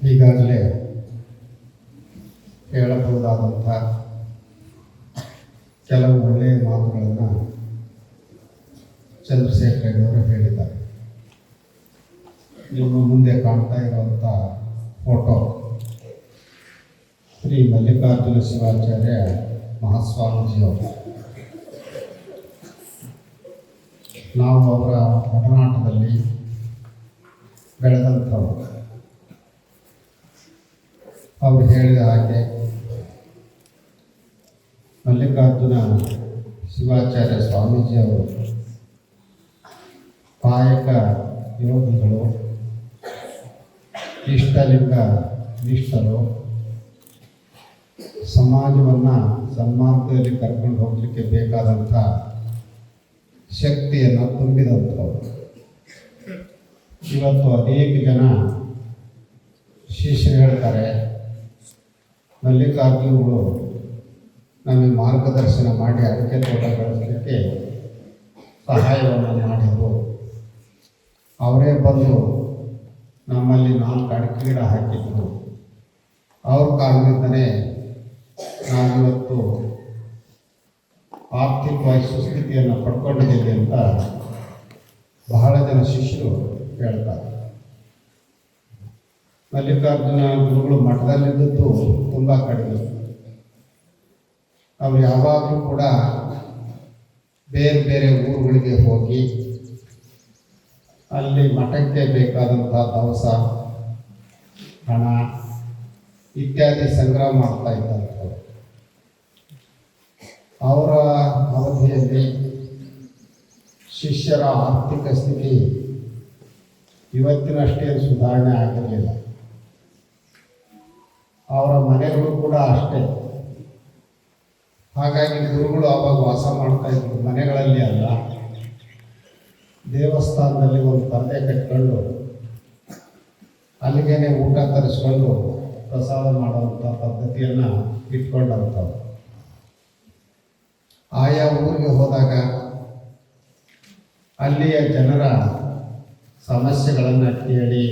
ಈಗಾಗಲೇ ಹೇಳಬಹುದಾದಂಥ ಕೆಲವು ಒಳ್ಳೆಯ ಮಾತುಗಳನ್ನು ಚಂದ್ರಶೇಖರಯ್ಯನವರು ಹೇಳಿದ್ದಾರೆ. ನಿಮ್ಮ ಮುಂದೆ ಕಾಣ್ತಾ ಇರುವಂಥ ಫೋಟೋ ಶ್ರೀ ಮಲ್ಲಿಕಾರ್ಜುನ ಶಿವಾಚಾರ್ಯ ಮಹಾಸ್ವಾಮೀಜಿಯವರು ನಾವು ಅವರ ಒಡನಾಟದಲ್ಲಿ ಬೆಳೆದಂಥವರು ಅವರು ಹೇಳಿದ ಹಾಗೆ ಮಲ್ಲಿಕಾರ್ಜುನ ಶಿವಾಚಾರ್ಯ ಸ್ವಾಮೀಜಿಯವರು ಕಾಯಕ ಯೋಗಿಗಳು, ಇಷ್ಟಲಿಂಗ ನಿಷ್ಠರು ಸಮಾಜವನ್ನು ಸನ್ಮಾರ್ಗದಲ್ಲಿ ಕರ್ಕೊಂಡು ಹೋಗಲಿಕ್ಕೆ ಬೇಕಾದಂಥ ಶಕ್ತಿಯನ್ನು ತುಂಬಿದಂಥವ್ರು. ಇವತ್ತು ಅನೇಕ ಜನ ಶಿಷ್ಯರು ಹೇಳ್ತಾರೆ ಮಲ್ಲಿಕಾರ್ಜುನಗಳು ನಮಗೆ ಮಾರ್ಗದರ್ಶನ ಮಾಡಿ ಅಡಿಕೆ ತೋಟ ಬೆಳೆಸಲಿಕ್ಕೆ ಸಹಾಯವನ್ನು ಮಾಡಿದರು. ಅವರೇ ಬಂದು ನಮ್ಮಲ್ಲಿ ನಾಲ್ಕು ಅಡಿಕೆ ಗಿಡ ಹಾಕಿದ್ರು. ಅವ್ರ ಕಾರಣದಿಂದನೇ ನಾವಿವತ್ತು ಆರ್ಥಿಕವಾಗಿ ಸುಸ್ಥಿತಿಯನ್ನು ಪಡ್ಕೊಂಡಿದ್ದೀವಿ ಅಂತ ಬಹಳ ಜನ ಶಿಷ್ಯರು ಹೇಳ್ತಾರೆ. ಮಲ್ಲಿಕಾರ್ಜುನ ಗುರುಗಳು ಮಠದಲ್ಲಿದ್ದದ್ದು ತುಂಬ ಕಡಿಮೆ. ಅವರು ಯಾವಾಗಲೂ ಕೂಡ ಬೇರೆ ಬೇರೆ ಊರುಗಳಿಗೆ ಹೋಗಿ ಅಲ್ಲಿ ಮಠಕ್ಕೆ ಬೇಕಾದಂಥ ದವಸ, ಹಣ ಇತ್ಯಾದಿ ಸಂಗ್ರಹ ಮಾಡ್ತಾ ಇದ್ದಂಥವ್ರು. ಅವರ ಅವಧಿಯಲ್ಲಿ ಶಿಷ್ಯರ ಆರ್ಥಿಕ ಸ್ಥಿತಿ ಇವತ್ತಿನಷ್ಟೇ ಸುಧಾರಣೆ ಆಗಿರಲಿಲ್ಲ. ಅವರ ಮನೆಗಳು ಕೂಡ ಅಷ್ಟೇ. ಹಾಗಾಗಿ ಗುರುಗಳು ಅವಾಗ ವಾಸ ಮಾಡ್ತಾ ಇದ್ರು. ಮನೆಗಳಲ್ಲಿ ಅಲ್ಲ. ದೇವಸ್ಥಾನದಲ್ಲಿ ಒಂದು ಪರದೆ ಕಟ್ಕೊಂಡು ಅಲ್ಲಿಗೇನೆ ಊಟ ತರಿಸ್ಕೊಂಡು ಪ್ರಸಾದ ಮಾಡುವಂಥ ಪದ್ಧತಿಯನ್ನು ಇಟ್ಕೊಂಡಂಥವ್ರು. ಆಯಾ ಊರಿಗೆ ಹೋದಾಗ ಅಲ್ಲಿಯ ಜನರ ಸಮಸ್ಯೆಗಳನ್ನು ಕೇಳಿ,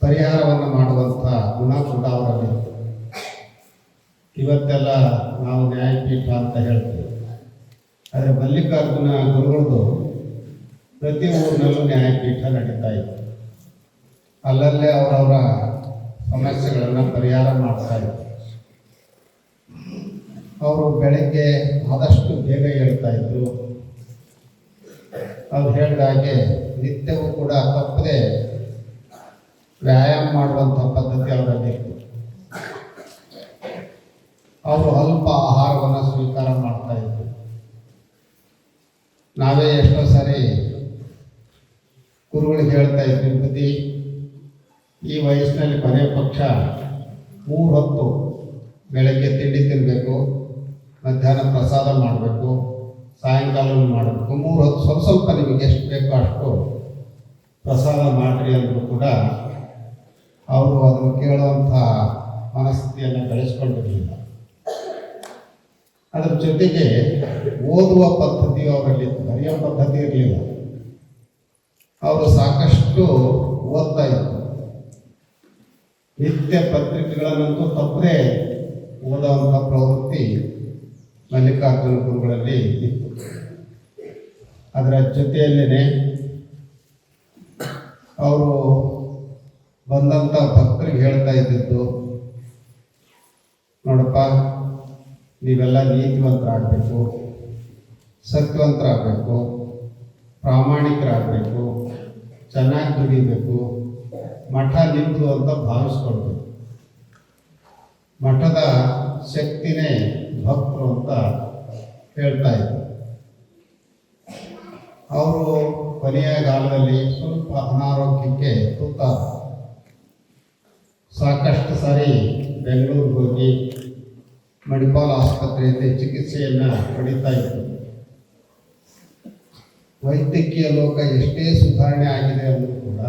ಪರಿಹಾರವನ್ನು ಮಾಡುವಂಥ ಗುಣ ಕೂಡ ಅವರಲ್ಲಿ ಇತ್ತು. ಇವತ್ತೆಲ್ಲ ನಾವು ನ್ಯಾಯಪೀಠ ಅಂತ ಹೇಳ್ತೀವಿ. ಆದರೆ ಮಲ್ಲಿಕಾರ್ಜುನ ಗುರುಗಳದು ಪ್ರತಿ ಊರಿನಲ್ಲೂ ನ್ಯಾಯಪೀಠ ನಡೀತಾ ಇತ್ತು ಅಲ್ಲಲ್ಲೇ ಅವರವರ ಸಮಸ್ಯೆಗಳನ್ನು ಪರಿಹಾರ ಮಾಡ್ತಾ ಇದ್ರು ಅವರು ಬೆಳಗ್ಗೆ ಆದಷ್ಟು ಬೇಗ ಹೇಳ್ತಾ ಇದ್ರು. ಅವ್ರು ಹೇಳಿದ ಹಾಗೆ ನಿತ್ಯವೂ ಕೂಡ ತಪ್ಪದೆ ವ್ಯಾಯಾಮ ಮಾಡುವಂಥ ಪದ್ಧತಿ ಅವರಲ್ಲಿ ಇತ್ತು. ಅವರು ಅಲ್ಪ ಆಹಾರವನ್ನು ಸ್ವೀಕಾರ ಮಾಡ್ತಾ ಇದ್ರು. ನಾವೇ ಎಷ್ಟೋ ಸಾರಿ ಗುರುಗಳಿಗೆ ಹೇಳ್ತಾ ಇದ್ವಿ ಬುದ್ಧಿ ಈ ವಯಸ್ಸಿನಲ್ಲಿ ಕೊನೆ ಪಕ್ಷ ಮೂರು ಹೊತ್ತು ಬೆಳಗ್ಗೆ ತಿಂಡಿ ತಿನ್ನಬೇಕು ಮಧ್ಯಾಹ್ನ ಪ್ರಸಾದ ಮಾಡಬೇಕು, ಸಾಯಂಕಾಲವೂ ಮಾಡಬೇಕು. ಮೂರು ಹೊತ್ತು ಸ್ವಲ್ಪ ಸ್ವಲ್ಪ ನಿಮಗೆ ಎಷ್ಟು ಬೇಕೋ ಅಷ್ಟು ಪ್ರಸಾದ ಮಾಡಿರಿ ಅಂದರೂ ಕೂಡ ಅವರು ಅದನ್ನು ಕೇಳುವಂಥ ಮನಸ್ಥಿತಿಯನ್ನು ಬೆಳೆಸ್ಕೊಂಡಿರಲಿಲ್ಲ. ಅದರ ಜೊತೆಗೆ ಓದುವ ಪದ್ಧತಿ ಅವರಲ್ಲಿ ಬರೆಯೋ ಪದ್ಧತಿ ಇರಲಿಲ್ಲ. ಅವರು ಸಾಕಷ್ಟು ಓದ್ತಾ ಇದ್ರು. ನಿತ್ಯ ಪತ್ರಿಕೆಗಳನ್ನಂತೂ ತಪ್ಪದೆ ಓದುವಂಥ ಪ್ರವೃತ್ತಿ ಮಲ್ಲಿಕಾರ್ಜುನ ಗುರುಗಳಲ್ಲಿ ಇತ್ತು. ಅದರ ಜೊತೆಯಲ್ಲೇ ಅವರು ಬಂದಂಥ ಭಕ್ತರಿಗೆ ಹೇಳ್ತಾ ಇದ್ದಿದ್ದು, ನೋಡಪ್ಪ ನೀವೆಲ್ಲ ನೀತಿವಂತರಾಗಬೇಕು ಸತ್ಯವಂತರಾಗಬೇಕು ಪ್ರಾಮಾಣಿಕರಾಗಬೇಕು, ಚೆನ್ನಾಗಿ ದುಡಿಬೇಕು, ಮಠ ನಿಂತು ಅಂತ ಭಾವಿಸ್ಕೊಳ್ಬೇಕು. ಮಠದ ಶಕ್ತಿನೇ ಭಕ್ತರು ಅಂತ ಹೇಳ್ತಾ ಇದ್ದರು ಅವರು ಕೊನೆಯ ಕಾಲದಲ್ಲಿ ಸ್ವಲ್ಪ ಅನಾರೋಗ್ಯಕ್ಕೆ ತುತ್ತಾದ ಸಾಕಷ್ಟು ಸಾರಿ ಬೆಂಗಳೂರಿಗೆ ಹೋಗಿ ಮಣಿಪಾಲ್ ಆಸ್ಪತ್ರೆಯಲ್ಲಿ ಚಿಕಿತ್ಸೆಯನ್ನು ಪಡಿತಾ ಇತ್ತು ವೈದ್ಯಕೀಯ ಲೋಕ ಎಷ್ಟೇ ಸುಧಾರಣೆ ಆಗಿದೆ ಅಂದರೂ ಕೂಡ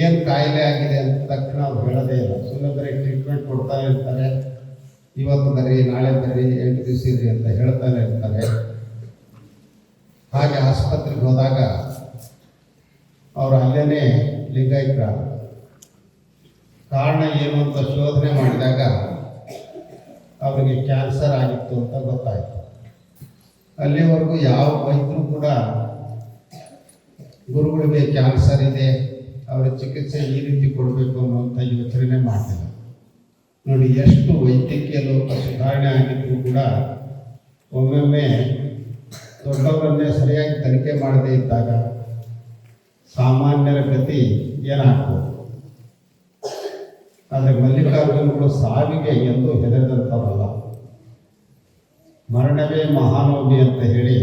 ಏನು ಕಾಯಿಲೆ ಆಗಿದೆ ಅಂತ ತಕ್ಷಣ ಅವ್ರು ಹೇಳೋದೇ ಇಲ್ಲ. ಸುಮ್ಮನೆ ಬರೀ ಟ್ರೀಟ್ಮೆಂಟ್ ಕೊಡ್ತಾ ಇರ್ತಾರೆ. ಇವತ್ತು ಬರ್ರಿ ನಾಳೆ ಬರ್ರಿ ಎಂಟು ದಿವಸ ಇರಿ ಅಂತ ಹೇಳ್ತಾನೆ ಇರ್ತಾರೆ. ಹಾಗೆ ಆಸ್ಪತ್ರೆಗೆ ಹೋದಾಗ ಅವರು ಅಲ್ಲೇ ಲಿಂಗಾಯಿತ ಕಾರಣ ಏನು ಅಂತ ಶೋಧನೆ ಮಾಡಿದಾಗ ಅವರಿಗೆ ಕ್ಯಾನ್ಸರ್ ಆಗಿತ್ತು ಅಂತ ಗೊತ್ತಾಯಿತು. ಅಲ್ಲಿವರೆಗೂ ಯಾವ ವೈದ್ಯರು ಕೂಡ ಗುರುಗಳಿಗೆ ಕ್ಯಾನ್ಸರ್ ಇದೆ, ಅವರ ಚಿಕಿತ್ಸೆ ಈ ರೀತಿ ಕೊಡಬೇಕು ಅನ್ನುವಂಥ ಯೋಚನೆ ಮಾಡಲಿಲ್ಲ. ನೋಡಿ, ಎಷ್ಟು ವೈದ್ಯಕೀಯ ಲೋಕ ಸುಧಾರಣೆ ಆಗಿದ್ರು ಕೂಡ ಒಮ್ಮೊಮ್ಮೆ ದೊಡ್ಡವರನ್ನೇ ಸರಿಯಾಗಿ ತನಿಖೆ ಮಾಡದೇ ಇದ್ದಾಗ ಸಾಮಾನ್ಯರ ಗತಿ ಏನಾಗ್ಬೋದು? ಆದರೆ ಮಲ್ಲಿಕಾರ್ಜುನಗಳು ಸಾವಿಗೆ ಎಂದು ಹೆದರಿದಂಥವರಲ್ಲ ಮರಣವೇ ಮಹಾನೋಗಿ ಅಂತ ಹೇಳಿ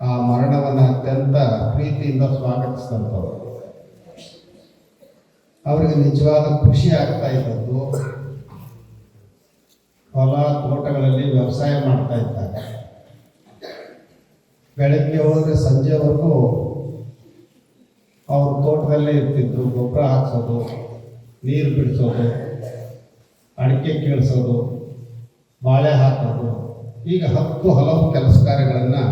ಆ ಮರಣವನ್ನು ಅತ್ಯಂತ ಪ್ರೀತಿಯಿಂದ ಸ್ವಾಗತಿಸಿದಂಥವ್ರು ಅವರಿಗೆ ನಿಜವಾದ ಖುಷಿ ಆಗ್ತಾ ಇದ್ದದ್ದು, ಹೊಲ ತೋಟಗಳಲ್ಲಿ ವ್ಯವಸಾಯ ಮಾಡ್ತಾ ಇದ್ದಾರೆ. ಬೆಳಗ್ಗೆ ಹೋದರೆ ಸಂಜೆವರೆಗೂ ಅವರು ತೋಟದಲ್ಲೇ ಇರ್ತಿದ್ರು, ಗೊಬ್ಬರ ಹಾಕ್ಸೋದು. ನೀರು ಬಿಡಿಸೋದು, ಅಡಿಕೆ ಕೀಳಿಸೋದು, ಬಾಳೆ ಹಾಕೋದು, ಈಗ ಹತ್ತು ಹಲವು ಕೆಲಸ ಕಾರ್ಯಗಳನ್ನು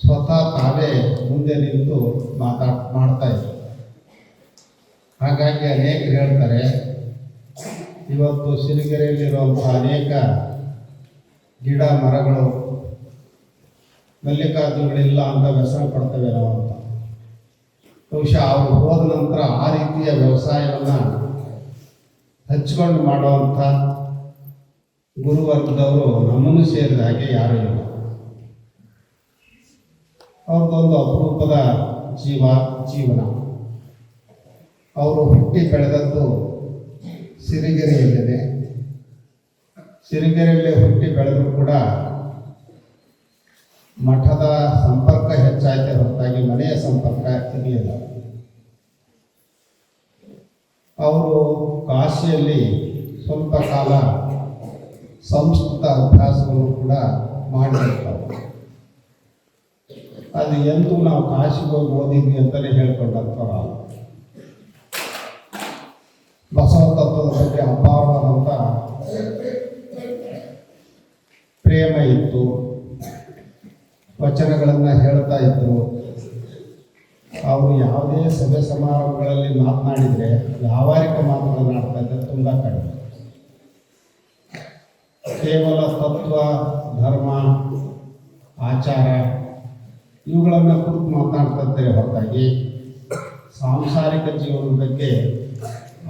ಸ್ವತಃ ತಾವೇ ಮುಂದೆ ನಿಂತು ಮಾತಾಡ್ ಮಾಡ್ತಾ ಹಾಗಾಗಿ ಅನೇಕರು ಹೇಳ್ತಾರೆ, ಇವತ್ತು ಸಿರಿಗೆರೆಯಲ್ಲಿರುವಂಥ ಅನೇಕ ಗಿಡ ಮರಗಳು, ಮಲ್ಲಿಕಾರ್ಜುನಗಳಿಲ್ಲ ಅಂತ ವ್ಯಸನ ಪಡ್ತೇವೆ ನಾವು. ಬಹುಶಃ ಅವರು ಹೋದ ನಂತರ ಆ ರೀತಿಯ ವ್ಯವಸಾಯವನ್ನು ಹಚ್ಕೊಂಡು ಮಾಡುವಂಥ ಗುರುವರ್ಗದವರು ನಮ್ಮನ್ನು ಸೇರಿದ ಹಾಗೆ ಯಾರೂ ಇಲ್ಲ. ಅವ್ರದ್ದೊಂದು ಅಪರೂಪದ ಜೀವ, ಜೀವನ. ಅವರು ಹುಟ್ಟಿ ಬೆಳೆದದ್ದು ಸಿರಿಗೆರೆಯಲ್ಲಿದೆ. ಸಿರಿಗೆರೆಯಲ್ಲಿ ಹುಟ್ಟಿ ಬೆಳೆದರೂ ಕೂಡ ಮಠದ ಸಂಪರ್ಕ ಹೆಚ್ಚಾಯ್ತೆ ಹೊರತಾಗಿ ಮನೆಯ ಸಂಪರ್ಕ ಇರಲಿಲ್ಲ. ಅವರು ಕಾಶಿಯಲ್ಲಿ ಸ್ವಲ್ಪ ಕಾಲ ಸಂಸ್ಕೃತ ಅಭ್ಯಾಸವನ್ನು ಕೂಡ ಮಾಡಿರ್ತಾರೆ. ಅದು ಎಂದು ನಾವು ಕಾಶಿಗೆ ಹೋಗಿ ಓದಿದ್ವಿ ಅಂತಲೇ ಹೇಳ್ಕೊಂಡಂಥವ್ರು ಬಸವ ತತ್ವದ ಬಗ್ಗೆ ಅಪಾರವಾದಂಥ ಪ್ರೇಮ ಇತ್ತು. ವಚನಗಳನ್ನು ಹೇಳ್ತಾ ಇದ್ರು. ಅವರು ಯಾವುದೇ ಸಭೆ ಸಮಾರಂಭಗಳಲ್ಲಿ ಮಾತನಾಡಿದರೆ, ವ್ಯಾವಹಾರಿಕ ಮಾತುಗಳನ್ನು ಇದ್ದರೆ ತುಂಬ ಕಡಿಮೆ. ಕೇವಲ ತತ್ವ, ಧರ್ಮ, ಆಚಾರ, ಇವುಗಳನ್ನು ಕುರಿತು ಮಾತನಾಡ್ತಾ ಇದ್ದಾರೆ ಹೊರತಾಗಿ ಸಾಂಸಾರಿಕ ಜೀವನದ ಬಗ್ಗೆ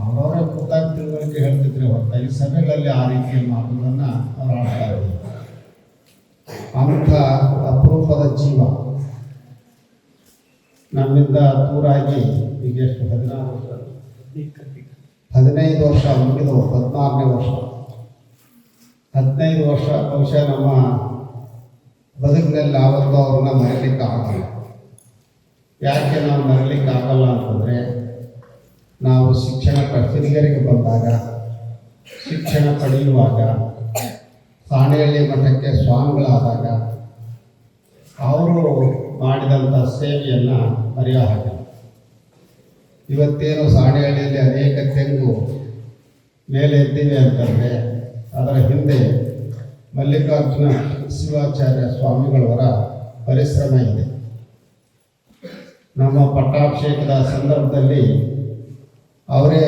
ಅವರವರೇ ಖುದ್ದಾಗಿ ತಿಳುವಳಿಕೆ ಹೇಳ್ತಿದ್ರೆ ಹೊರತಾಗಿ ಸಭೆಗಳಲ್ಲಿ ಆ ರೀತಿಯ ಮಾತುಗಳನ್ನು ಅವರು ಆಡ್ತಾ ಇದ್ದಾರೆ ಅಂಥ ಅಪರೂಪದ ಜೀವ. ನಮ್ಮಿಂದ ದೂರಾಗಿ ಈಗ ಎಷ್ಟು? ಹದಿನಾರು ವರ್ಷ. ಹದಿನೈದು ವರ್ಷ ಮುಗಿದು ಹದಿನಾರನೇ ವರ್ಷ. ಹದಿನೈದು ವರ್ಷ ಬಹುಶಃ ನಮ್ಮ ಬದುಕಿನಲ್ಲಿ ಆವತ್ತು ಅವ್ರನ್ನ ಮರೀಲಿಕ್ಕೆ ಆಗಲ್ಲ. ಯಾಕೆ ನಾವು ಮರೀಲಿಕ್ಕೆ ಆಗಲ್ಲ ಅಂತಂದರೆ, ನಾವು ಶಿಕ್ಷಣ ಸಿರಿಗೆರೆಗೆ ಬಂದಾಗ, ಶಿಕ್ಷಣ ಪಡೆಯುವಾಗ, ಸಾಣೆಹಳ್ಳಿ ಮಠಕ್ಕೆ ಸ್ವಾಮಿಗಳಾದಾಗ ಅವರು ಮಾಡಿದಂಥ ಸೇವೆಯನ್ನು ಮರೆಯೋ ಹಾಕಿಲ್ಲ ಇವತ್ತೇನು ಸಾಣೆಹಳ್ಳಿಯಲ್ಲಿ ಅನೇಕ ತೆಂಗು ಮೇಲೆ ಎದ್ದೀವಿ ಅಂತಂದರೆ, ಅದರ ಹಿಂದೆ ಮಲ್ಲಿಕಾರ್ಜುನ ಶಿವಾಚಾರ್ಯ ಸ್ವಾಮಿಗಳವರ ಪರಿಶ್ರಮ ಇದೆ. ನಮ್ಮ ಪಟ್ಟಾಭಿಷೇಕದ ಸಂದರ್ಭದಲ್ಲಿ ಅವರೇ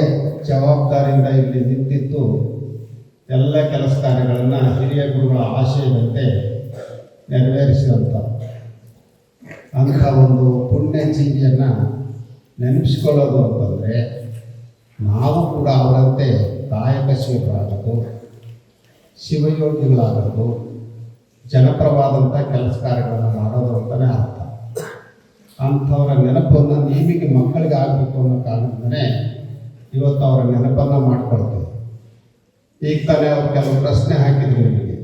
ಜವಾಬ್ದಾರಿಯಿಂದ ಇಲ್ಲಿ ನಿಂತಿದ್ದು ಎಲ್ಲ ಕೆಲಸ ಕಾರ್ಯಗಳನ್ನು ಹಿರಿಯ ಗುರುಗಳ ಆಶಯದಂತೆ ನೆರವೇರಿಸಿದಂಥ ಅಂಥ ಒಂದು ಪುಣ್ಯ ಜೀವಿಯನ್ನು ನೆನಪಿಸ್ಕೊಳ್ಳೋದು ಅಂತಂದರೆ, ನಾವು ಕೂಡ ಅವರಂತೆ ಕಾಯಕ ಶಿವರಾಗಬೇಕು ಶಿವಯೋಗಿಗಳಾಗಬೇಕು ಜನಪರವಾದಂಥ ಕೆಲಸ ಕಾರ್ಯಗಳನ್ನು ಮಾಡೋದು ಅಂತಲೇ ಅರ್ಥ. ಅಂಥವರ ನೆನಪನ್ನು ನೀವಿಗೆ ಮಕ್ಕಳಿಗೆ ಆಗಬೇಕು ಅನ್ನೋ ಕಾರಣದಿಂದನೇ ಇವತ್ತು ಅವರ ನೆನಪನ್ನು ಮಾಡ್ಕೊಳ್ತೀವಿ. ಈಗ ತಾನೇ ಅವ್ರು ಕೆಲವು ಪ್ರಶ್ನೆ ಹಾಕಿದ್ರು ನಿಮಗೆ.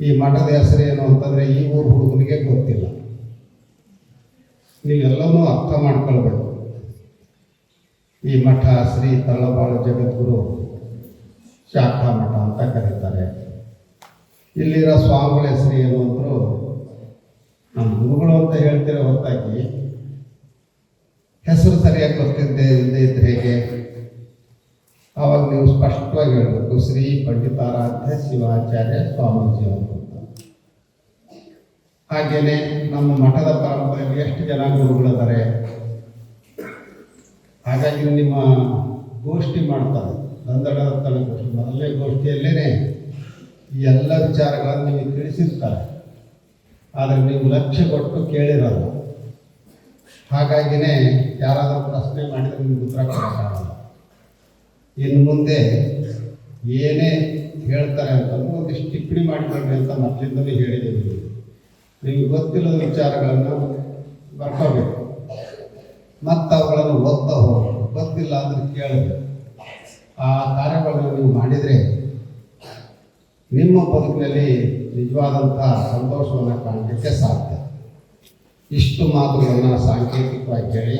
ಈ ಮಠದ ಹೆಸರು ಏನು ಅಂತಂದರೆ, ಈ ಊರು ಹುಡುಗನಿಗೆ ಗೊತ್ತಿಲ್ಲ. ನೀವೆಲ್ಲವೂ ಅರ್ಥ ಮಾಡ್ಕೊಳ್ಬೇಕು. ಈ ಮಠ ಶ್ರೀ ತಳ್ಳಬಾಳು ಜಗದ್ಗುರು ಶಾಖಾ ಮಠ ಅಂತ ಕರೀತಾರೆ. ಇಲ್ಲಿರೋ ಸ್ವಾಮಿಗಳ ಹೆಸರು ಏನು ಅಂದರು ನಮ್ಮ ಗುರುಗಳು ಅಂತ ಹೇಳ್ತೀರ ಹೊರತಾಗಿ ಹೆಸರು ಸರಿಯಾಗಿ ಗೊತ್ತಿದ್ದೇ ಇಲ್ಲದೆ ಇದ್ರೆ ಹೇಗೆ? ಆವಾಗ ನೀವು ಸ್ಪಷ್ಟವಾಗಿ ಹೇಳಬೇಕು, ಶ್ರೀ ಪಂಡಿತಾರಾಧ್ಯ ಶಿವಾಚಾರ್ಯ ಸ್ವಾಮೀಜಿ ಅಂತ ಹಾಗೆಯೇ ನಮ್ಮ ಮಠದ ಪರಂಪರೆಯಲ್ಲಿ ಎಷ್ಟು ಜನ ಗುರುಗಳಿದ್ದಾರೆ? ಹಾಗಾಗಿ ನಿಮ್ಮ ಗೋಷ್ಠಿ ಮಾಡ್ತಾರೆ. ದಂದಡದತ್ತನ ಗೋಷ್ಠಿ. ಮೊದಲನೇ ಗೋಷ್ಠಿಯಲ್ಲೇ ಈ ಎಲ್ಲ ವಿಚಾರಗಳನ್ನು ನಿಮಗೆ ತಿಳಿಸಿರ್ತಾರೆ. ಆದರೆ ನೀವು ಲಕ್ಷ್ಯ ಕೊಟ್ಟು ಕೇಳಿರಲ್ಲ. ಹಾಗಾಗಿನೇ ಯಾರಾದರೂ ಪ್ರಶ್ನೆ ಮಾಡಿದರೆ ನಿಮ್ಗೆ ಉತ್ತರ ಕೊಡೋಕ್ಕಾಗಲ್ಲ ಇನ್ನು ಮುಂದೆ ಏನೇ ಹೇಳ್ತಾರೆ ಅಂತಂದ್ರೆ ಒಂದಿಷ್ಟು ಟಿಪ್ಪಣಿ ಮಾಡಿಕೊಳ್ಳಿ ಅಂತ ಮೊದಲಿಂದಲೂ ಹೇಳಿದ್ದೀವಿ ನಿಮಗೆ ಗೊತ್ತಿಲ್ಲದ ವಿಚಾರಗಳನ್ನು ಬರ್ಕೋಬೇಕು. ಮತ್ತು ಅವುಗಳನ್ನು ಓದ್ತಾ ಹೋಗಬೇಕು ಗೊತ್ತಿಲ್ಲ ಅಂದ್ರೆ ಕೇಳಬೇಕು ಆ ಕಾರ್ಯಗಳನ್ನು ನೀವು ಮಾಡಿದರೆ ನಿಮ್ಮ ಬದುಕಿನಲ್ಲಿ ನಿಜವಾದಂಥ ಸಂತೋಷವನ್ನು ಕಾಣಲಿಕ್ಕೆ ಸಾಧ್ಯ. ಇಷ್ಟು ಮಾತುಗಳನ್ನು ಸಾಂಕೇತಿಕವಾಗಿ ಹೇಳಿ.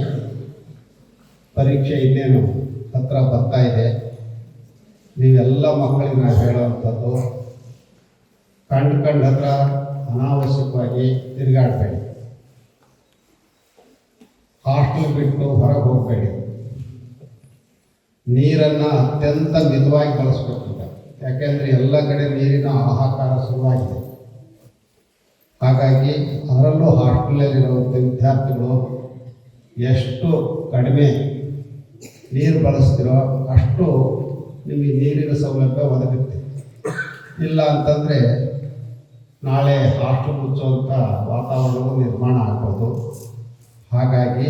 ಪರೀಕ್ಷೆ ಇನ್ನೇನು ಹತ್ರ ಬರ್ತಾ ಇದೆ. ನೀವೆಲ್ಲ ಮಕ್ಕಳಿಗೆ ನಾವು ಹೇಳುವಂಥದ್ದು ಕಂಡು ಕಂಡು ಹತ್ರ ಅನಾವಶ್ಯಕವಾಗಿ ತಿರುಗಾಡಬೇಡಿ. ಹಾಸ್ಟೆಲ್ ಬಿಟ್ಟು ಹೊರಗೆ ಹೋಗಬೇಡಿ. ನೀರನ್ನು ಅತ್ಯಂತ ಮಿತವಾಗಿ ಬಳಸಬೇಕೀಗ ಯಾಕೆಂದರೆ ಎಲ್ಲ ಕಡೆ ನೀರಿನ ಹಾಹಾಕಾರ ಶುರುವಾಗಿದೆ. ಹಾಗಾಗಿ ಅದರಲ್ಲೂ ಹಾಸ್ಟೆಲಲ್ಲಿರುವಂಥ ವಿದ್ಯಾರ್ಥಿಗಳು ಎಷ್ಟು ಕಡಿಮೆ ನೀರು ಬಳಸ್ತಿರೋ ಅಷ್ಟು ನಿಮಗೆ ನೀರಿನ ಸೌಲಭ್ಯ ಒದಗುತ್ತೆ. ಇಲ್ಲ ಅಂತಂದರೆ ನಾಳೆ ಹಾಸ್ಟೆಲ್ ಮುಚ್ಚುವಂಥ ವಾತಾವರಣವು ನಿರ್ಮಾಣ ಆಗ್ಬೋದು. ಹಾಗಾಗಿ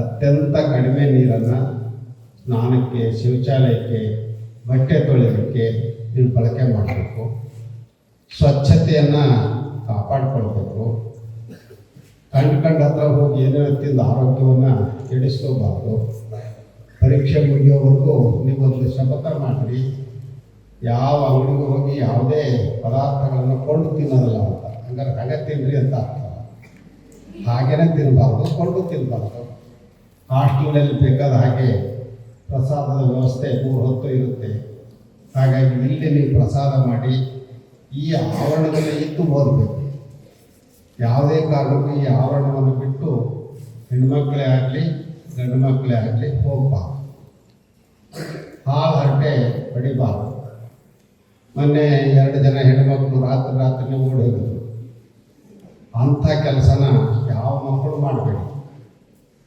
ಅತ್ಯಂತ ಕಡಿಮೆ ನೀರನ್ನು ಸ್ನಾನಕ್ಕೆ, ಶೌಚಾಲಯಕ್ಕೆ, ಬಟ್ಟೆ ತೊಳೆಯೋದಕ್ಕೆ ನೀವು ಬಳಕೆ ಮಾಡಬೇಕು. ಸ್ವಚ್ಛತೆಯನ್ನು ಕಾಪಾಡಿಕೊಳ್ಬೇಕು. ಕಂಡು ಕಂಡು ಹತ್ರ ಹೋಗಿ ಏನೇನೋ ತಿಂದು ಆರೋಗ್ಯವನ್ನು ಕೆಡಿಸ್ಕೋಬಾರ್ದು. ಪರೀಕ್ಷೆ ಮುಗಿಯೋವರೆಗೂ ನೀವೊಂದು ಶಪಥ ಮಾಡಿರಿ. ಯಾವ ಅಂಗಡಿಗೂ ಹೋಗಿ ಯಾವುದೇ ಪದಾರ್ಥಗಳನ್ನು ಕೊಂಡು ತಿನ್ನೋದಿಲ್ಲ ಅಂತ. ಹಂಗಾರೆ ಹಾಗೆ ತಿನ್ನಿರಿ ಅಂತ ಅರ್ಥ. ಹಾಗೇನೆ ತಿನ್ನಬಾರ್ದು ಕೊಂಡು ತಿನ್ನಬಾರ್ದು ಹಾಸ್ಟೆಲ್ನಲ್ಲಿ ಬೇಕಾದ ಹಾಗೆ ಪ್ರಸಾದದ ವ್ಯವಸ್ಥೆ ಮೂರು ಹೊತ್ತು ಇರುತ್ತೆ. ಹಾಗಾಗಿ ಇಲ್ಲಿ ನೀವು ಪ್ರಸಾದ ಮಾಡಿ ಈ ಆವರಣದಲ್ಲಿ ಇದ್ದು ಓದಬೇಕು. ಯಾವುದೇ ಕಾರಣಕ್ಕೂ ಈ ಆವರಣವನ್ನು ಬಿಟ್ಟು ಹೆಣ್ಮಕ್ಳೇ ಆಗಲಿ ಗಂಡು ಮಕ್ಕಳೇ ಆಗಲಿ ಹೋಗಬಾರ್ದು. ಹಾಲು ಹರಟೆ ಹೊಡಿಬಾರ್ದು ಮೊನ್ನೆ ಎರಡು ಜನ ಹೆಣ್ಮಕ್ಳು ರಾತ್ರಿ ರಾತ್ರಿ ಓಡೋದು ಅಂಥ ಕೆಲಸನ ಯಾವ ಮಕ್ಕಳು ಮಾಡಬೇಡಿ.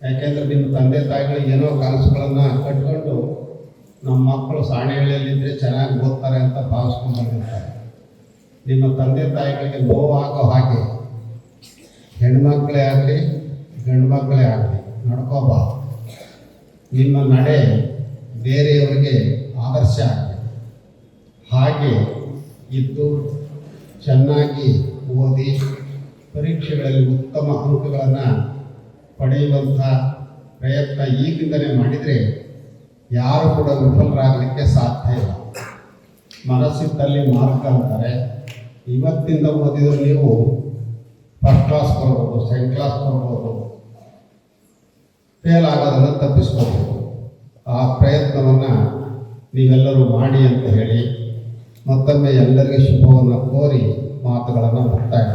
ಯಾಕೆಂದ್ರೆ ನಿಮ್ಮ ತಂದೆ ತಾಯಿಗಳು ಏನೋ ಕನಸುಗಳನ್ನು ಕಟ್ಕೊಂಡು ನಮ್ಮ ಮಕ್ಕಳು ಸಾಣೆಗಳಲ್ಲಿದ್ದರೆ ಚೆನ್ನಾಗಿ ಓದ್ತಾರೆ ಅಂತ ಭಾವಿಸ್ಕೊಂಡು ಬಂದಿರ್ತಾರೆ. ನಿಮ್ಮ ತಂದೆ ತಾಯಿಗಳಿಗೆ ನೋವಾಗೋ ಹಾಗೆ, ಹೆಣ್ಮಕ್ಳೇ ಆಗಲಿ ಗಂಡು ಮಕ್ಕಳೇ ಆಗಲಿ ನಡ್ಕೋಬಾರ್ದು ನಿಮ್ಮ ನಡೆ ಬೇರೆಯವರಿಗೆ ಆದರ್ಶ ಹಾಗೆ ಇದ್ದು ಚೆನ್ನಾಗಿ ಓದಿ ಪರೀಕ್ಷೆಗಳಲ್ಲಿ ಉತ್ತಮ ಅಂಕಗಳನ್ನು ಪಡೆಯುವಂಥ ಪ್ರಯತ್ನ ಈಗಿಂದಲೇ ಮಾಡಿದರೆ ಯಾರು ಕೂಡ ವಿಫಲರಾಗಲಿಕ್ಕೆ ಸಾಧ್ಯ ಇಲ್ಲ. ಮನಸ್ಸಿದ್ದಲ್ಲಿ ಮಾರ್ಕ್ ಅಂತಾರೆ. ಇವತ್ತಿಂದ ಓದಿದರೆ ನೀವು ಫಸ್ಟ್ ಕ್ಲಾಸ್ ಬರ್ಬೋದು ಸೆಕೆಂಡ್ ಕ್ಲಾಸ್ ಬರ್ಬೋದು. ಫೇಲ್ ಆಗೋದನ್ನು ತಪ್ಪಿಸ್ಕೋಬೋದು. ಆ ಪ್ರಯತ್ನವನ್ನು ನೀವೆಲ್ಲರೂ ಮಾಡಿ ಅಂತ ಹೇಳಿ ಮತ್ತೊಮ್ಮೆ ಎಲ್ಲರಿಗೆ ಶುಭವನ್ನು ಕೋರಿ ಮಾತುಗಳನ್ನು ಮುಕ್ತಾಯ.